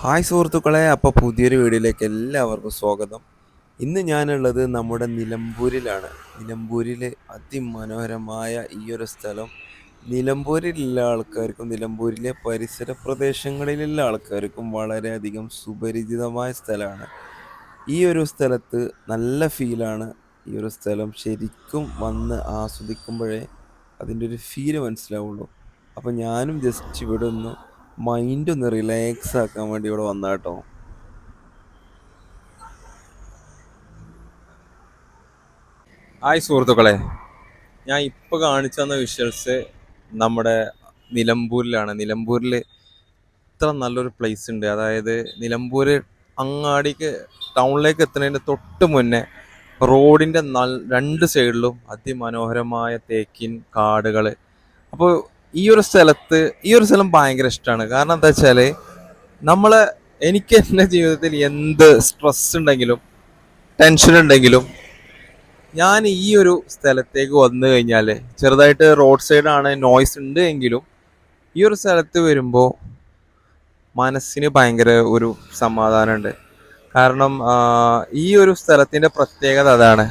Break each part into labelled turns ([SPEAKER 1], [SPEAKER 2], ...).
[SPEAKER 1] hi സുഹൃത്തുക്കളെ അപ്പോൾ പുതിയൊരു വീഡിയോയിലേക്ക് എല്ലാവർക്കും സ്വാഗതം ഇന്ന് ഞാനുള്ളത് നമ്മുടെ നിലമ്പൂരിലാണ് നിലമ്പൂരിൽ അതിമനോഹരമായ ഈ ഒരു സ്ഥലം നിലമ്പൂരിലുള്ള ആൾക്കാർക്കും നിലമ്പൂരിലെ പരിസര പ്രദേശങ്ങളിലുള്ള ആൾക്കാർക്കും വളരെയധികം സുപരിചിതമായ സ്ഥലമാണ് ഈ ഒരു സ്ഥലത്ത് നല്ല ഫീലാണ് ഈ ഒരു സ്ഥലം ശരിക്കും വന്ന് ആസ്വദിക്കുമ്പോഴേ അതിൻ്റെ ഒരു ഫീല് മനസ്സിലാവുള്ളൂ അപ്പോൾ ഞാനും ജസ്റ്റ് ഇവിടെ ഒന്ന് മൈൻഡ് ഒന്ന് റിലാക്സ് ആക്കാൻ വേണ്ടി ഇവിടെ വന്നാട്ടോ ആയി സുഹൃത്തുക്കളെ ഞാൻ ഇപ്പോൾ കാണിച്ചു തന്ന വിഷ്വൽസ് നമ്മുടെ നിലമ്പൂരിലാണ് നിലമ്പൂരിൽ ഇത്ര നല്ലൊരു പ്ലേസ് ഉണ്ട് അതായത് നിലമ്പൂർ അങ്ങാടിക്ക് ടൗണിലേക്ക് എത്തുന്നതിൻ്റെ തൊട്ട് മുന്നേ റോഡിൻ്റെ രണ്ട് സൈഡിലും അതിമനോഹരമായ തേക്കിൻ കാടുകൾ അപ്പോൾ ഈ ഒരു സ്ഥലത്ത് ഈ ഒരു സ്ഥലം ഭയങ്കര ഇഷ്ടമാണ് കാരണം എന്താ വെച്ചാൽ നമ്മളെ എനിക്ക് എൻ്റെ ജീവിതത്തിൽ എന്ത് സ്ട്രെസ് ഉണ്ടെങ്കിലും ടെൻഷൻ ഉണ്ടെങ്കിലും ഞാൻ ഈ ഒരു സ്ഥലത്തേക്ക് വന്നു കഴിഞ്ഞാൽ ചെറുതായിട്ട് റോഡ് സൈഡാണ് നോയ്സ് ഉണ്ട് എങ്കിലും ഈ ഒരു സ്ഥലത്ത് വരുമ്പോൾ മനസ്സിന് ഭയങ്കര ഒരു സമാധാനമുണ്ട് കാരണം ഈ ഒരു സ്ഥലത്തിൻ്റെ പ്രത്യേകത അതാണ്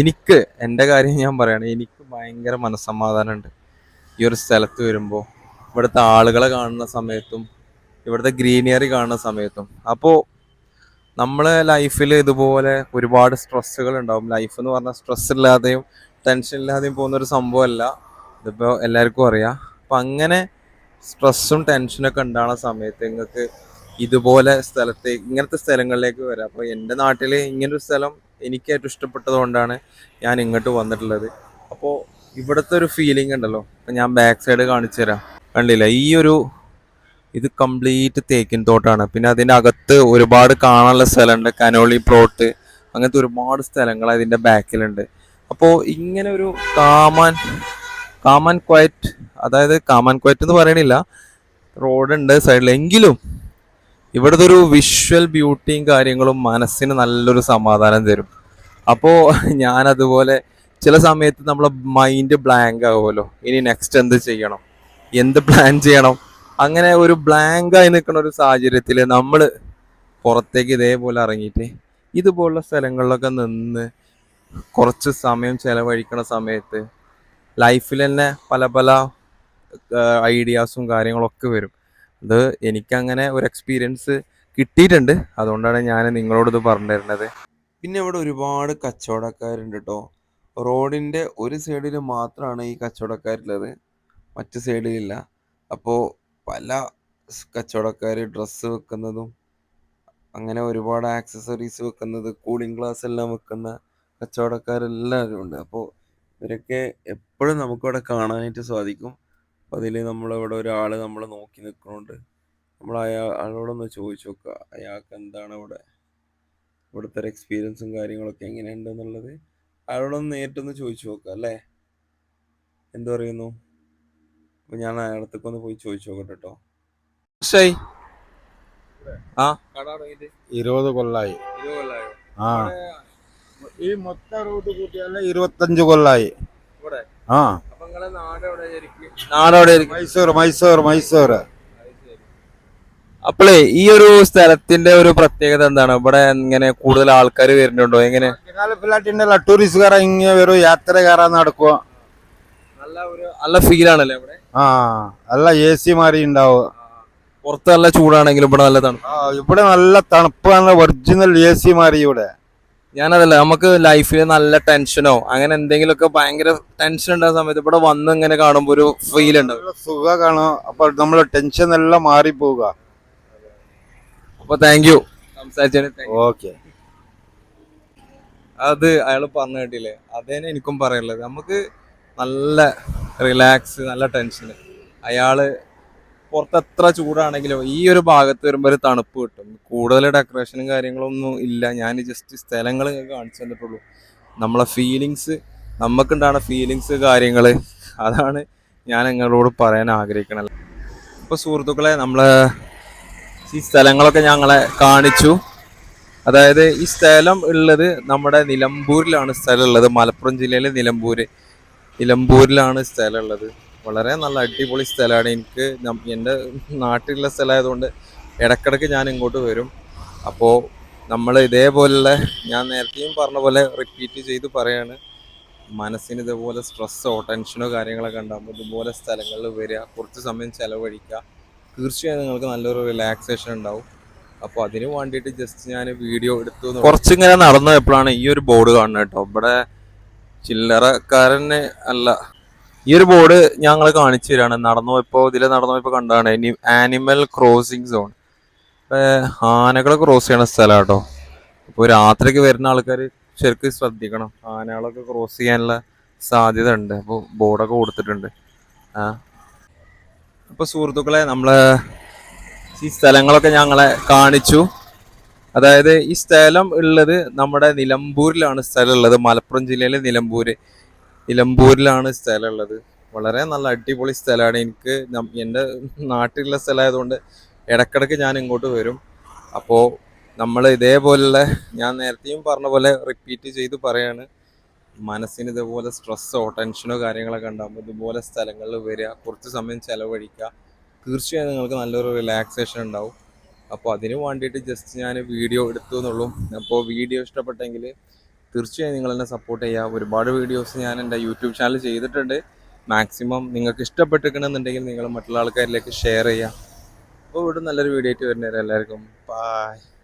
[SPEAKER 1] എനിക്ക് എൻ്റെ കാര്യം ഞാൻ പറയുകയാണ് എനിക്ക് ഭയങ്കര മനസ്സമാധാനമുണ്ട് ഈ ഒരു സ്ഥലത്ത് വരുമ്പോൾ ഇവിടുത്തെ ആളുകളെ കാണുന്ന സമയത്തും ഇവിടുത്തെ ഗ്രീനറി കാണുന്ന സമയത്തും അപ്പോൾ നമ്മളെ ലൈഫിൽ ഇതുപോലെ ഒരുപാട് സ്ട്രെസ്സുകൾ ഉണ്ടാവും ലൈഫ് എന്ന് പറഞ്ഞാൽ സ്ട്രെസ് ഇല്ലാതെയും ടെൻഷൻ ഇല്ലാതെയും പോകുന്നൊരു സംഭവമല്ല ഇതിപ്പോൾ എല്ലാവർക്കും അറിയാം അപ്പം അങ്ങനെ സ്ട്രെസ്സും ടെൻഷനൊക്കെ ഉണ്ടാകുന്ന സമയത്ത് നിങ്ങൾക്ക് ഇതുപോലെ സ്ഥലത്തെ ഇങ്ങനത്തെ സ്ഥലങ്ങളിലേക്ക് വരാം അപ്പോൾ എൻ്റെ നാട്ടിൽ ഇങ്ങനൊരു സ്ഥലം എനിക്ക് ഏറ്റവും ഇഷ്ടപ്പെട്ടത് കൊണ്ടാണ് ഞാൻ ഇങ്ങോട്ട് വന്നിട്ടുള്ളത് അപ്പോൾ ഇവിടുത്തെ ഒരു ഫീലിംഗ് ഉണ്ടല്ലോ ഇപ്പം ഞാൻ ബാക്ക് സൈഡ് കാണിച്ചു തരാം കണ്ടില്ല ഈ ഒരു ഇത് കംപ്ലീറ്റ് തേക്കിൻ തോട്ടാണ് പിന്നെ അതിൻ്റെ അകത്ത് ഒരുപാട് കാണാനുള്ള സ്ഥലമുണ്ട് കനോളി പ്ലോട്ട് അങ്ങനത്തെ ഒരുപാട് സ്ഥലങ്ങൾ അതിൻ്റെ ബാക്കിലുണ്ട് അപ്പോൾ ഇങ്ങനെ ഒരു കാമാൻ കാമാൻ ക്വയറ്റ് അതായത് കാമാൻ ക്വയറ്റ് എന്ന് പറയണില്ല റോഡുണ്ട് സൈഡിൽ എങ്കിലും ഇവിടുത്തെ ഒരു വിഷ്വൽ ബ്യൂട്ടിയും കാര്യങ്ങളും മനസ്സിന് നല്ലൊരു സമാധാനം തരും അപ്പോൾ ഞാൻ അതുപോലെ ചില സമയത്ത് നമ്മളെ മൈൻഡ് ബ്ലാങ്ക് ആകുമല്ലോ ഇനി നെക്സ്റ്റ് എന്ത് ചെയ്യണം എന്ത് പ്ലാൻ ചെയ്യണം അങ്ങനെ ഒരു ബ്ലാങ്ക് ആയി നിൽക്കുന്ന ഒരു സാഹചര്യത്തിൽ നമ്മൾ പുറത്തേക്ക് ഇതേപോലെ ഇറങ്ങിയിട്ട് ഇതുപോലുള്ള സ്ഥലങ്ങളിലൊക്കെ നിന്ന് കുറച്ച് സമയം ചിലവഴിക്കുന്ന സമയത്ത് ലൈഫിൽ തന്നെ പല പല ഐഡിയാസും കാര്യങ്ങളൊക്കെ വരും അത് എനിക്കങ്ങനെ ഒരു എക്സ്പീരിയൻസ് കിട്ടിയിട്ടുണ്ട് അതുകൊണ്ടാണ് ഞാൻ നിങ്ങളോട് ഇത് പറഞ്ഞു തരുന്നത് പിന്നെ ഇവിടെ ഒരുപാട് കച്ചവടക്കാരുണ്ട് കേട്ടോ റോഡിൻ്റെ ഒരു സൈഡിൽ മാത്രമാണ് ഈ കച്ചവടക്കാരുള്ളത് മറ്റു സൈഡിലില്ല അപ്പോൾ പല കച്ചവടക്കാർ ഡ്രസ്സ് വെക്കുന്നതും അങ്ങനെ ഒരുപാട് ആക്സസറീസ് വെക്കുന്നത് കൂളിംഗ് ഗ്ലാസ് എല്ലാം വെക്കുന്ന കച്ചവടക്കാരെല്ലാവരും ഉണ്ട് അപ്പോൾ ഇവരൊക്കെ എപ്പോഴും നമുക്കിവിടെ കാണാനായിട്ട് സാധിക്കും അപ്പോൾ അതിൽ നമ്മളിവിടെ ഒരാൾ നമ്മൾ നോക്കി നിൽക്കുന്നുണ്ട് നമ്മൾ ആളോടൊന്ന് ചോദിച്ചു നോക്കുക അയാൾക്ക് എന്താണ് ഇവിടെ ഇവിടുത്തെ എക്സ്പീരിയൻസും കാര്യങ്ങളൊക്കെ എങ്ങനെയുണ്ടെന്നുള്ളത് അയാളോടൊന്ന് നേരിട്ടൊന്ന് ചോദിച്ചു നോക്കുക അല്ലേ എന്തു പറയുന്നു അപ്പൊ ഞാൻ അയാളത്തേക്ക് ഒന്ന് പോയി ചോദിച്ചു നോക്കട്ടെ കേട്ടോ ഇരുപത് കൊല്ലായി ആ ഈ മൊത്ത റൂട്ട് കൂട്ടിയാല് ഇരുപത്തഞ്ചു കൊല്ലായി ആ നാടെവിടെ മൈസൂർ മൈസൂർ മൈസൂർ അപ്പോളേ ഈ ഒരു സ്ഥലത്തിന്റെ ഒരു പ്രത്യേകത എന്താണ് ഇവിടെ ഇങ്ങനെ കൂടുതൽ ആൾക്കാർ വരുന്നുണ്ടോ എങ്ങനെ പിള്ളാട്ടിന്റെ ടൂറിസ്റ്റുകാർ ഇങ്ങനെ വരും യാത്രക്കാരാ നടക്കുക നല്ല ഒരു നല്ല ഫീൽ ആണല്ലേ ഇവിടെ ആ നല്ല എ സി മാറി ഉണ്ടാവുക പുറത്ത് നല്ല ചൂടാണെങ്കിലും ഇവിടെ നല്ല തണുപ്പ് ഇവിടെ നല്ല തണുപ്പാണ് ഒറിജിനൽ എ സി മാറി ഇവിടെ ഞാനതല്ല നമുക്ക് ലൈഫിൽ നല്ല ടെൻഷനോ അങ്ങനെ എന്തെങ്കിലുമൊക്കെ ഭയങ്കര ടെൻഷൻ ഉണ്ടാകുന്ന സമയത്ത് ഇവിടെ വന്ന് ഇങ്ങനെ കാണുമ്പോൾ ഒരു ഫീൽ ഉണ്ട് സുഖ കാണും അപ്പോൾ നമ്മള് ടെൻഷൻ എല്ലാം പോവുക അപ്പൊ താങ്ക് യു സംസാരിച്ചതിന് ഓക്കെ അത് അയാൾ പറഞ്ഞു കേട്ടില്ലേ അതേനെ എനിക്കും പറയാനുള്ളത് നമുക്ക് നല്ല റിലാക്സ് നല്ല ടെൻഷൻ അയാള് പുറത്തെത്ര ചൂടാണെങ്കിലും ഈ ഒരു ഭാഗത്ത് വരുമ്പോൾ ഒരു തണുപ്പ് കിട്ടും കൂടുതൽ ഡെക്കറേഷനും കാര്യങ്ങളൊന്നും ഇല്ല ഞാൻ ജസ്റ്റ് സ്ഥലങ്ങൾ കാണിച്ചു തന്നിട്ടുള്ളൂ നമ്മളെ ഫീലിങ്സ് നമുക്കുണ്ടാകുന്ന ഫീലിങ്സ് കാര്യങ്ങൾ അതാണ് ഞാൻ നിങ്ങളോട് പറയാൻ ആഗ്രഹിക്കണത് ഇപ്പോൾ സുഹൃത്തുക്കളെ നമ്മളെ ഈ സ്ഥലങ്ങളൊക്കെ ഞങ്ങളെ കാണിച്ചു അതായത് ഈ സ്ഥലം ഉള്ളത് നമ്മുടെ നിലമ്പൂരിലാണ് സ്ഥലം ഉള്ളത് മലപ്പുറം ജില്ലയിലെ നിലമ്പൂർ നിലമ്പൂരിലാണ് സ്ഥലം ഉള്ളത് വളരെ നല്ല അടിപൊളി സ്ഥലമാണ് എനിക്ക് എൻ്റെ നാട്ടിലുള്ള സ്ഥലമായതുകൊണ്ട് ഇടക്കിടക്ക് ഞാൻ ഇങ്ങോട്ട് വരും അപ്പോൾ നമ്മൾ ഇതേപോലുള്ള ഞാൻ നേരത്തെയും പറഞ്ഞ പോലെ റിപ്പീറ്റ് ചെയ്ത് പറയാണ് മനസ്സിന് ഇതുപോലെ സ്ട്രെസ്സോ ടെൻഷനോ കാര്യങ്ങളൊക്കെ ഉണ്ടാകുമ്പോൾ ഇതുപോലെ സ്ഥലങ്ങളിൽ വരിക കുറച്ച് സമയം ചിലവഴിക്കുക തീർച്ചയായും നിങ്ങൾക്ക് നല്ലൊരു റിലാക്സേഷൻ ഉണ്ടാവും അപ്പോൾ അതിന് വേണ്ടിയിട്ട് ജസ്റ്റ് ഞാൻ വീഡിയോ എടുത്തു കുറച്ചിങ്ങനെ നടന്നപ്പോഴാണ് ഈ ഒരു ബോർഡ് കാണുന്നത് കേട്ടോ ഇവിടെ ചില്ലറക്കാരന് അല്ല ഈ ഒരു ബോർഡ് ഞങ്ങൾ കാണിച്ചു തരാണ് നടന്നു ഇപ്പോൾ ഇതിൽ നടന്നു ഇപ്പോൾ കണ്ടാണ് ഇനി ആനിമൽ ക്രോസിംഗ് സോൺ ആനകൾ ക്രോസ് ചെയ്യണ സ്ഥലമാണ് കേട്ടോ അപ്പോൾ രാത്രിക്ക് വരുന്ന ആൾക്കാർ ശരിക്കും ശ്രദ്ധിക്കണം ആനകളൊക്കെ ക്രോസ് ചെയ്യാനുള്ള സാധ്യത ഉണ്ട് അപ്പോൾ ബോർഡൊക്കെ കൊടുത്തിട്ടുണ്ട് ആ അപ്പോൾ സുഹൃത്തുക്കളെ നമ്മൾ ഈ സ്ഥലങ്ങളൊക്കെ ഞങ്ങളെ കാണിച്ചു അതായത് ഈ സ്ഥലം ഉള്ളത് നമ്മുടെ നിലമ്പൂരിലാണ് സ്ഥലം ഉള്ളത് മലപ്പുറം ജില്ലയിലെ നിലമ്പൂർ നിലമ്പൂരിലാണ് സ്ഥലം ഉള്ളത് വളരെ നല്ല അടിപൊളി സ്ഥലമാണ് എനിക്ക് എൻ്റെ നാട്ടിലുള്ള സ്ഥലമായതുകൊണ്ട് ഇടക്കിടക്ക് ഞാൻ ഇങ്ങോട്ട് വരും അപ്പോൾ നമ്മൾ ഇതേപോലുള്ള ഞാൻ നേരത്തെയും പറഞ്ഞ പോലെ റിപ്പീറ്റ് ചെയ്ത് പറയാണ് മനസ്സിന് ഇതുപോലെ സ്ട്രെസ്സോ ടെൻഷനോ കാര്യങ്ങളൊക്കെ ഉണ്ടാകുമ്പോൾ ഇതുപോലെ സ്ഥലങ്ങളിൽ വരിക കുറച്ച് സമയം ചിലവഴിക്കുക തീർച്ചയായും നിങ്ങൾക്ക് നല്ലൊരു റിലാക്സേഷൻ ഉണ്ടാവും അപ്പോൾ അതിന് വേണ്ടിയിട്ട് ജസ്റ്റ് ഞാൻ വീഡിയോ എടുത്തു എന്നുള്ളൂ അപ്പോൾ വീഡിയോ ഇഷ്ടപ്പെട്ടെങ്കിൽ തീർച്ചയായും നിങ്ങൾ എന്നെ സപ്പോർട്ട് ചെയ്യുക ഒരുപാട് വീഡിയോസ് ഞാൻ എൻ്റെ യൂട്യൂബ് ചാനൽ ചെയ്തിട്ടുണ്ട് മാക്സിമം നിങ്ങൾക്ക് ഇഷ്ടപ്പെട്ടിരിക്കണമെന്നുണ്ടെങ്കിൽ നിങ്ങൾ മറ്റുള്ള ആൾക്കാരിലേക്ക് ഷെയർ ചെയ്യുക അപ്പോൾ ഇവിടെ നല്ലൊരു വീഡിയോ ആയിട്ട് വരുന്നേരം എല്ലാവർക്കും ബായ്